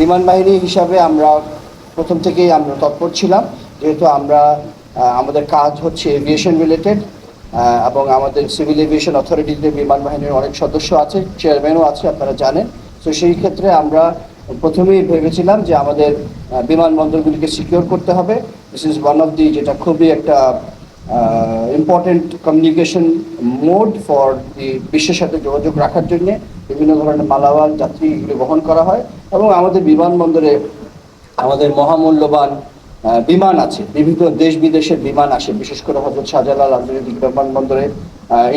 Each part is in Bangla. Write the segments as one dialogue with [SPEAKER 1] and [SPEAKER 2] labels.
[SPEAKER 1] বিমান বাহিনী হিসাবে আমরা প্রথম থেকেই আমরা তৎপর ছিলাম, যেহেতু আমরা আমাদের কাজ হচ্ছে এভিয়েশন রিলেটেড এবং আমাদের সিভিল এভিয়েশন অথরিটিতে বিমান বাহিনীর অনেক সদস্য আছে চেয়ারম্যানও আছে, আপনারা জানেন। তো সেই ক্ষেত্রে আমরা প্রথমেই ভেবেছিলাম যে আমাদের বিমানবন্দরগুলিকে সিকিউর করতে হবে। This is one of the যেটা খুবই একটা important communication mode for the বিশ্বের সাথে যোগাযোগ রাখার জন্য বিভিন্ন ধরনের মালামাল, যাত্রী এগুলি বহন করা হয় এবং আমাদের বিমানবন্দরে আমাদের মহামূল্যবান বিমান আছে। বিভিন্ন দেশ বিদেশের বিমান আসে। বিশেষ করে হজরত শাহজালাল আন্তর্জাতিক বিমানবন্দরে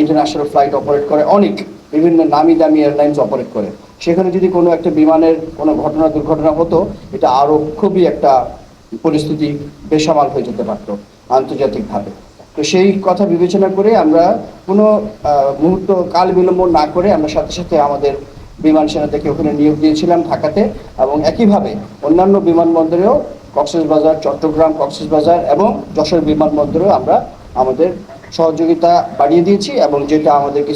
[SPEAKER 1] ইন্টারন্যাশনাল ফ্লাইট অপারেট করে। অনেক বিভিন্ন নামি দামি এয়ারলাইন্স অপারেট করে। সেখানে যদি কোনো একটা বিমানের কোনো ঘটনা, দুর্ঘটনা হতো, এটা আরও খুবই একটা পরিস্থিতি বেসামাল হয়ে যেতে পারতো আন্তর্জাতিকভাবে। তো সেই কথা বিবেচনা করে আমরা কোনো মুহূর্ত কাল বিলম্ব না করে আমরা সাথে সাথে আমাদের বিমান সেনা থেকে ওখানে নিয়োগ দিয়েছিলাম ঢাকাতে এবং একইভাবে অন্যান্য বিমানবন্দরেও কক্সবাজার চট্টগ্রাম কক্সবাজার এবং যশোর বিমানবন্দরেও আমরা আমাদের সহযোগিতা বাড়িয়ে দিয়েছি এবং যেটা আমাদেরকে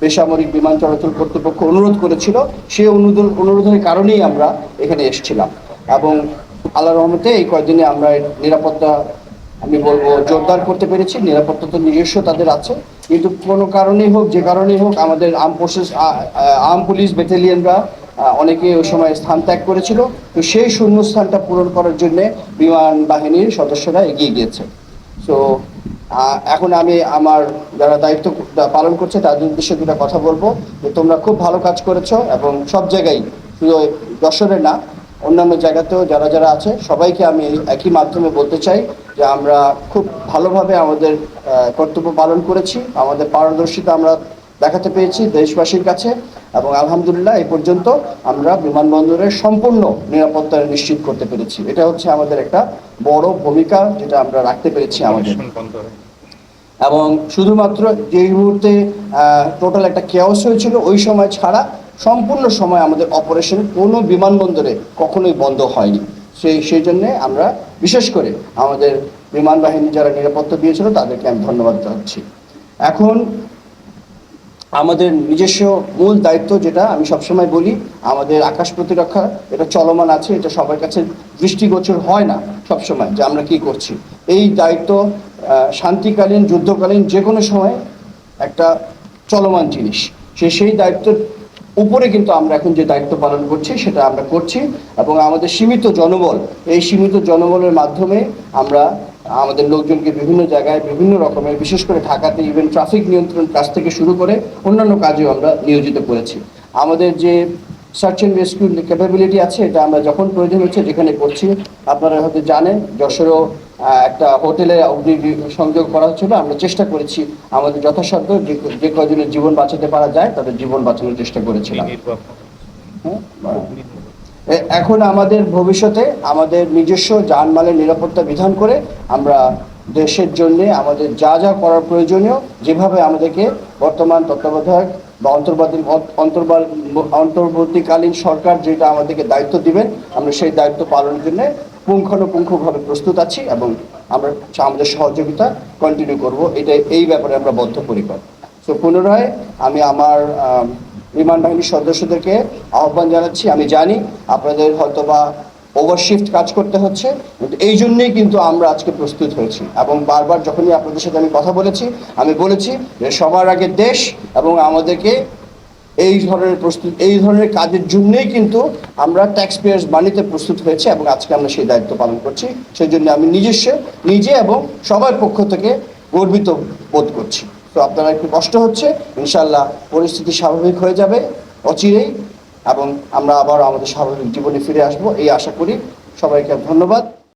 [SPEAKER 1] বেসামরিক বিমান চলাচল কর্তৃপক্ষ অনুরোধ করেছিল সেই অনুরোধ অনুরোধের কারণেই আমরা এখানে এসেছিলাম এবং আল্লাহ রহমতে এই কয়েকদিনে আমরা নিরাপত্তা আমি বলব, জোরদার করতে পেরেছি, নিরাপত্তা তো নিজস্ব তাদের আছে। কিন্তু কোনো কারণেই হোক, যে কারণেই হোক, আমাদের আর্ম ফোর্সেস আর্ম পুলিশ ব্যাটালিয়নরা অনেকে ওই সময় স্থান ত্যাগ করেছিল। তো সেই শূন্যস্থানটা পূরণ করার জন্য বিমান বাহিনীর সদস্যরা এগিয়ে গিয়েছে। সো এখন আমি আমার যারা দায়িত্ব পালন করছে, তাদের উদ্দেশ্যে দুটা কথা বলব। যে তোমরা খুব ভালো কাজ করেছ এবং সব জায়গায় শুধু যশোরে না অন্যান্য জায়গাতেও যারা যারা আছে, সবাইকে আমি একই মাধ্যমে বলতে চাই যে আমরা খুব ভালোভাবে আমাদের কর্তব্য পালন করেছি। আমাদের পারদর্শিতা আমরা দেখাতে পেরেছি দেশবাসীর কাছে এবং আলহামদুলিল্লাহ এই পর্যন্ত আমরা বিমানবন্দরের সম্পূর্ণ নিরাপত্তা নিশ্চিত করতে পেরেছি। এটা হচ্ছে আমাদের একটা বড় ভূমিকা যেটা আমরা রাখতে পেরেছি আমাদের। এবং শুধুমাত্র যেই মুহূর্তে টোটাল একটা কেওস হয়েছিল, ওই সময় ছাড়া সম্পূর্ণ সময় আমাদের অপারেশন কোনো বিমানবন্দরে কখনোই বন্ধ হয়নি। সেই সেই জন্যে আমরা বিশেষ করে আমাদের বিমান বাহিনী যারা নিরাপত্তা দিয়েছিল, তাদেরকে আমি ধন্যবাদ জানাচ্ছি। এখন আমাদের নিজস্ব মূল দায়িত্ব যেটা আমি সবসময় বলি, আমাদের আকাশ প্রতিরক্ষা, এটা চলমান আছে, এটা সবার কাছে দৃষ্টিগোচর হয় না সবসময় যে আমরা কি করছি। এই দায়িত্ব শান্তিকালীন, যুদ্ধকালীন যে কোনো সময় একটা চলমান জিনিস। সে সেই দায়িত্বের উপরে কিন্তু আমরা এখন যে দায়িত্ব পালন করছি, সেটা আমরা করছি এবং আমাদের সীমিত জনবল, এই সীমিত জনবলের মাধ্যমে আমরা আমাদের লোকজনকে বিভিন্ন জায়গায় বিভিন্ন রকমের বিশেষ করে ঢাকাতে ইভেন ট্রাফিক নিয়ন্ত্রণ কাজ থেকে শুরু করে অন্যান্য কাজেও আমরা নিয়োজিত করেছি। আমাদের যে সার্চ অ্যান্ড রেস্কিউ ক্যাপাবিলিটি আছে এটা আমরা যখন প্রয়োজন হচ্ছে যেখানে করছি আপনারা হয়তো জানেন যশোরও একটা হোটেলে অগ্নি সংযোগ করা হচ্ছিল। আমরা চেষ্টা করেছি আমাদের যথাসাধ্য যে যে কজনের জীবন বাঁচাতে পারা যায় তাদের জীবন বাঁচানোর চেষ্টা করেছিলাম। হ্যাঁ? এখন আমাদের ভবিষ্যতে আমাদের নিজস্ব যানমালের নিরাপত্তা বিধান করে আমরা দেশের জন্য আমাদের যা যা করার প্রয়োজনীয় যেভাবে আমাদেরকে বর্তমান তত্ত্বাবধায়ক বা অন্তর্বাল- অন্তর্বর্তীকালীন সরকার যেটা আমাদেরকে দায়িত্ব দিবেন আমরা সেই দায়িত্ব পালনের জন্য পুঙ্খানুপুঙ্খভাবে প্রস্তুত আছি এবং আমরা আমাদের সহযোগিতা কন্টিনিউ করব। এটা এই ব্যাপারে আমরা বদ্ধপরিকর। তো পুনরায় আমি আমার আম, বিমান বাহিনীর সদস্যদেরকে আহ্বান জানাচ্ছি। আমি জানি আপনাদের হয়তো বা ওভারশিফট কাজ করতে হচ্ছে, কিন্তু এই জন্যেই কিন্তু আমরা আজকে প্রস্তুত হয়েছি এবং বারবার যখনই আপনাদের সাথে আমি কথা বলেছি, আমি বলেছি যে সবার আগে দেশ এবং আমাদেরকে এই ধরনের প্রস্তুত, এই ধরনের কাজের জন্যই কিন্তু আমরা ট্যাক্স পেয়ার্স মানিতে প্রস্তুত হয়েছে এবং আজকে আমরা সেই দায়িত্ব পালন করছি। সেই জন্য আমি নিজস্ব, নিজে এবং সবার পক্ষ থেকে গর্বিত বোধ করছি। তো আপনারা একটু কষ্ট হচ্ছে। ইনশাল্লাহ পরিস্থিতি স্বাভাবিক হয়ে যাবে অচিরেই এবং আমরা আবার আমাদের স্বাভাবিক জীবনে ফিরে আসব। এই আশা করি সবাইকে ধন্যবাদ।